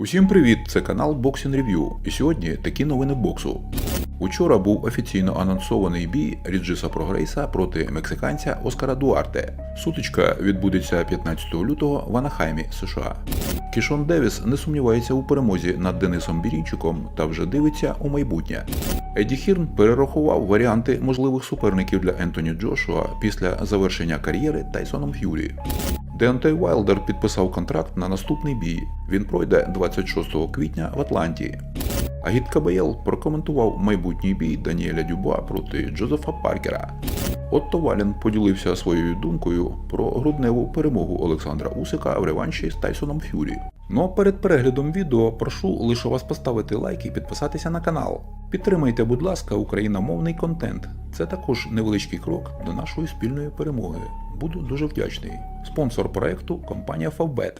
Усім привіт! Це канал Boxing Review. І сьогодні такі новини боксу. Учора був офіційно анонсований бій Ріджиса Прогрейса проти мексиканця Оскара Дуарте. Сутичка відбудеться 15 лютого в Анахаймі, США. Кішон Девіс не сумнівається у перемозі над Денисом Бірінчиком та вже дивиться у майбутнє. Еді Хірн перерахував варіанти можливих суперників для Ентоні Джошуа після завершення кар'єри Тайсоном Ф'юрі. Деонтей Вайлдер підписав контракт на наступний бій. Він пройде 26 квітня в Атланті. Агіт Кабаєл прокоментував майбутній бій Даніеля Дюба проти Джозефа Паркера. Отто Валін поділився своєю думкою про грудневу перемогу Олександра Усика в реванші з Тайсоном Фюрі. Ну а перед переглядом відео прошу лише вас поставити лайк і підписатися на канал. Підтримайте, будь ласка, україномовний контент. Це також невеличкий крок до нашої спільної перемоги. Буду дуже вдячний. Спонсор проекту компанія Favbet.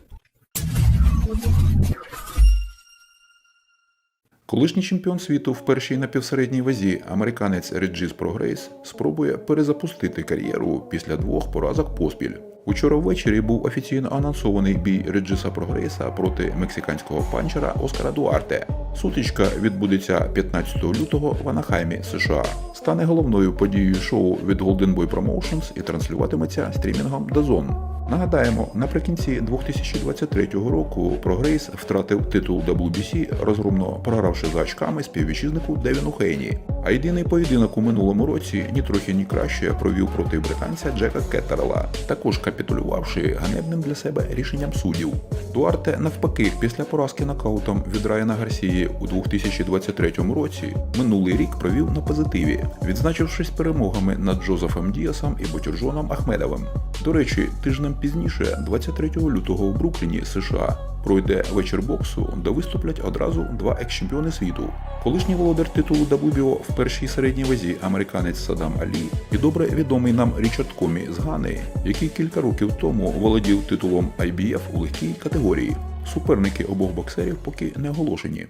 Колишній чемпіон світу в першій напівсередній вазі американець Реджіс Прогрейс спробує перезапустити кар'єру після двох поразок поспіль. Учора ввечері був офіційно анонсований бій Реджиса Прогрейса проти мексиканського панчера Оскара Дуарте. Сутичка відбудеться 15 лютого в Анахаймі, США. Стане головною подією шоу від Golden Boy Promotions і транслюватиметься стрімінгом DAZN. Нагадаємо, наприкінці 2023 року Прогрейс втратив титул WBC, розгромно програвши за очками співвітчизнику Девіну Хейні. А єдиний поєдинок у минулому році ні трохи ні краще провів проти британця Джека Кеттерела, також капітулювавши ганебним для себе рішенням суддів. Дуарте, навпаки, після поразки нокаутом від Райана Гарсії у 2023 році минулий рік провів на позитиві, відзначившись перемогами над Джозефом Діасом і Ботюржоном Ахмедовим. До речі, тижнем пізніше, 23 лютого у Брукліні, США, пройде вечір боксу, де виступлять одразу два екс-чемпіони світу. Колишній володар титулу WBO в першій середній вазі американець Садам Алі і добре відомий нам Річард Комі з Гани, який кілька років тому володів титулом IBF у легкій категорії. Суперники обох боксерів поки не оголошені.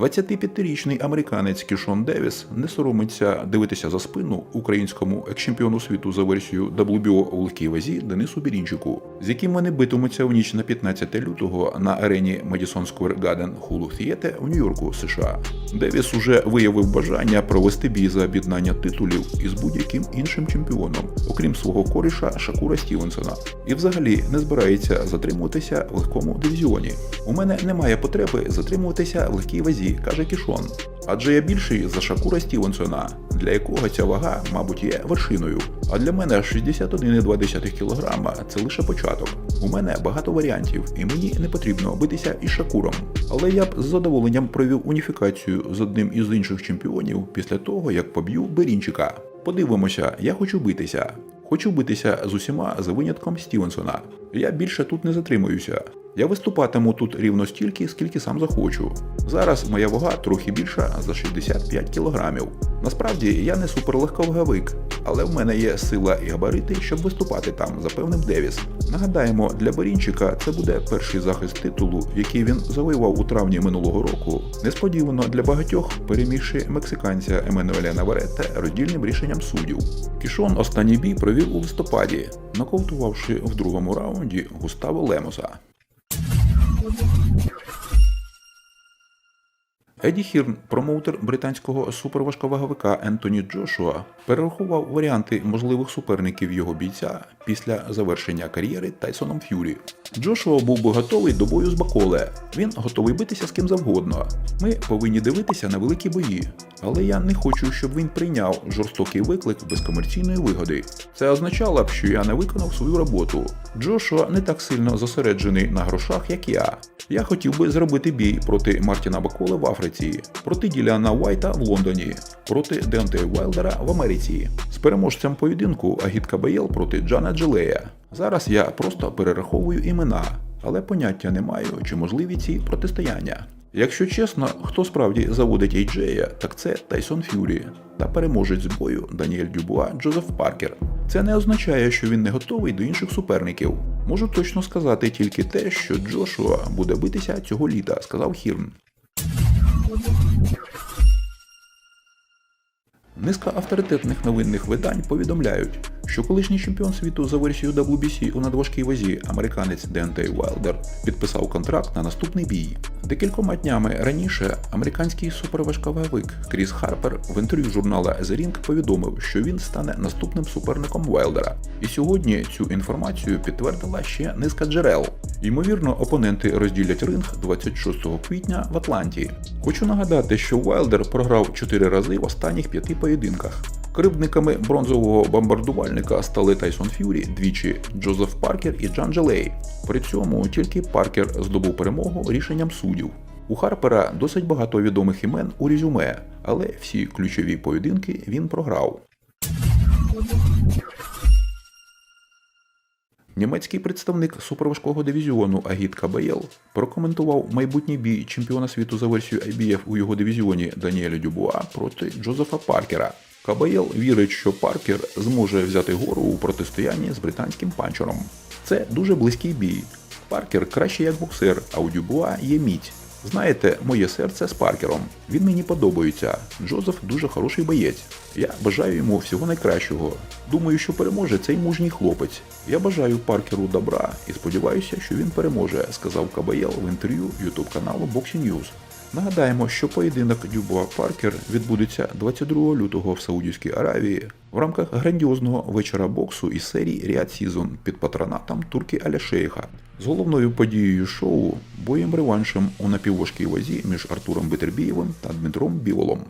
25-річний американець Кішон Девіс не соромиться дивитися за спину українському екс-чемпіону світу за версією WBO у легкій вазі Денису Бірінчику, з яким вони битимуться в ніч на 15 лютого на арені Madison Square Garden Hulu Theater в Нью-Йорку, США. Девіс уже виявив бажання провести бій за об'єднання титулів із будь-яким іншим чемпіоном, окрім свого коріша Шакура Стівенсона, і взагалі не збирається затримуватися в легкому дивізіоні. У мене немає потреби затримуватися в легкій вазі, каже Кішон. Адже я більший за Шакура Стівенсона, для якого ця вага, мабуть, є вершиною. А для мене 61,2 кг – це лише початок. У мене багато варіантів, і мені не потрібно битися із Шакуром. Але я б з задоволенням провів уніфікацію з одним із інших чемпіонів після того, як поб'ю Берінчика. Подивимося, я хочу битися. Хочу битися з усіма за винятком Стівенсона. Я більше тут не затримуюся. Я виступатиму тут рівно стільки, скільки сам захочу. Зараз моя вага трохи більша за 65 кілограмів. Насправді я не суперлегковгавик, але в мене є сила і габарити, щоб виступати там, запевнив Девіс. Нагадаємо, для Борінчика це буде перший захист титулу, який він завоював у травні минулого року. Несподівано для багатьох, перемігши мексиканця Еммануеля Наваретте роздільним рішенням суддів. Кішон останній бій провів у листопаді, нокаутувавши в другому раунді Густаво Лемоса. Thank you. Еді Хірн, промоутер британського суперважковаговика Ентоні Джошуа, перерахував варіанти можливих суперників його бійця після завершення кар'єри Тайсоном Ф'юрі. Джошуа був би готовий до бою з Баколе. Він готовий битися з ким завгодно. Ми повинні дивитися на великі бої. Але я не хочу, щоб він прийняв жорстокий виклик без комерційної вигоди. Це означало б, що я не виконав свою роботу. Джошуа не так сильно зосереджений на грошах, як я. Я хотів би зробити бій проти Мартіна Баколе в Африці, проти Діляна Уайта в Лондоні, проти Деонтея Уайлдера в Америці. З переможцем поєдинку Агіт Кабаєл проти Джана Джилея. Зараз я просто перераховую імена, але поняття не маю, чи можливі ці протистояння. Якщо чесно, хто справді заводить Ейджея, так це Тайсон Ф'юрі та переможець з бою Даніель Дюбуа Джозеф Паркер. Це не означає, що він не готовий до інших суперників. Можу точно сказати тільки те, що Джошуа буде битися цього літа, сказав Хірн. Низка авторитетних новинних видань повідомляють, що колишній чемпіон світу за версією WBC у надважкій вазі американець Дентей Уайлдер підписав контракт на наступний бій. Декількома днями раніше американський суперважковик Кріс Харпер в інтерв'ю журнала The Ring повідомив, що він стане наступним суперником Уайлдера. І сьогодні цю інформацію підтвердила ще низка джерел. Ймовірно, опоненти розділять ринг 26 квітня в Атланті. Хочу нагадати, що Уайлдер програв 4 рази в останніх п'яти поєдинках. Кривдниками бронзового бомбардувальника стали Тайсон Ф'юрі, двічі Джозеф Паркер і Джан Джелей. При цьому тільки Паркер здобув перемогу рішенням суддів. У Харпера досить багато відомих імен у резюме, але всі ключові поєдинки він програв. Німецький представник суперважкого дивізіону Агіт Кабаєл прокоментував майбутній бій чемпіона світу за версією IBF у його дивізіоні Даніеля Дюбуа проти Джозефа Паркера. Кабаєл вірить, що Паркер зможе взяти гору у протистоянні з британським панчером. Це дуже близький бій. Паркер краще як боксер, а у Дюбуа є мідь. Знаєте, моє серце з Паркером. Він мені подобається. Джозеф дуже хороший боєць. Я бажаю йому всього найкращого. Думаю, що переможе цей мужній хлопець. Я бажаю Паркеру добра і сподіваюся, що він переможе, сказав Кабаєл в інтерв'ю YouTube каналу Boxing News. Нагадаємо, що поєдинок Дюбуа Паркер відбудеться 22 лютого в Саудівській Аравії в рамках грандіозного вечора боксу із серії Ріад Сізон під патронатом Турки Аля Шейха з головною подією шоу боєм реваншем у напівважкій вазі між Артуром Бетербієвим та Дмитром Біволом.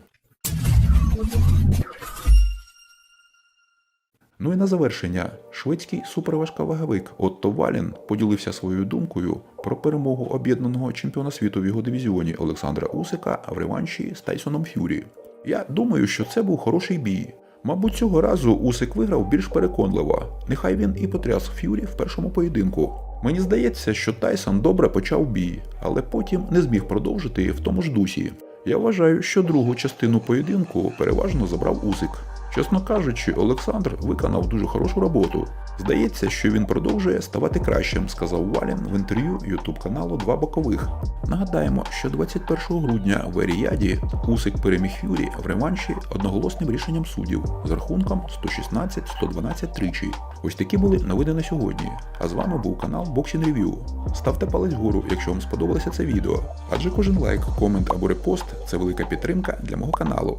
Ну і на завершення, шведський суперважковаговик Отто Валін поділився своєю думкою про перемогу об'єднаного чемпіона світу в його дивізіоні Олександра Усика в реванші з Тайсоном Ф'юрі. Я думаю, що це був хороший бій. Мабуть, цього разу Усик виграв більш переконливо. Нехай він і потряс Ф'юрі в першому поєдинку. Мені здається, що Тайсон добре почав бій, але потім не зміг продовжити в тому ж дусі. Я вважаю, що другу частину поєдинку переважно забрав Усик. Чесно кажучи, Олександр виконав дуже хорошу роботу. Здається, що він продовжує ставати кращим, сказав Валін в інтерв'ю ютуб каналу Два бокових. Нагадаємо, що 21 грудня в Еріаді Усик переміг Фюрі в реванші одноголосним рішенням суддів з рахунком 116-112 тричі. Ось такі були новини на сьогодні. А з вами був канал Boxing Review. Ставте палець вгору, якщо вам сподобалося це відео. Адже кожен лайк, комент або репост це велика підтримка для мого каналу.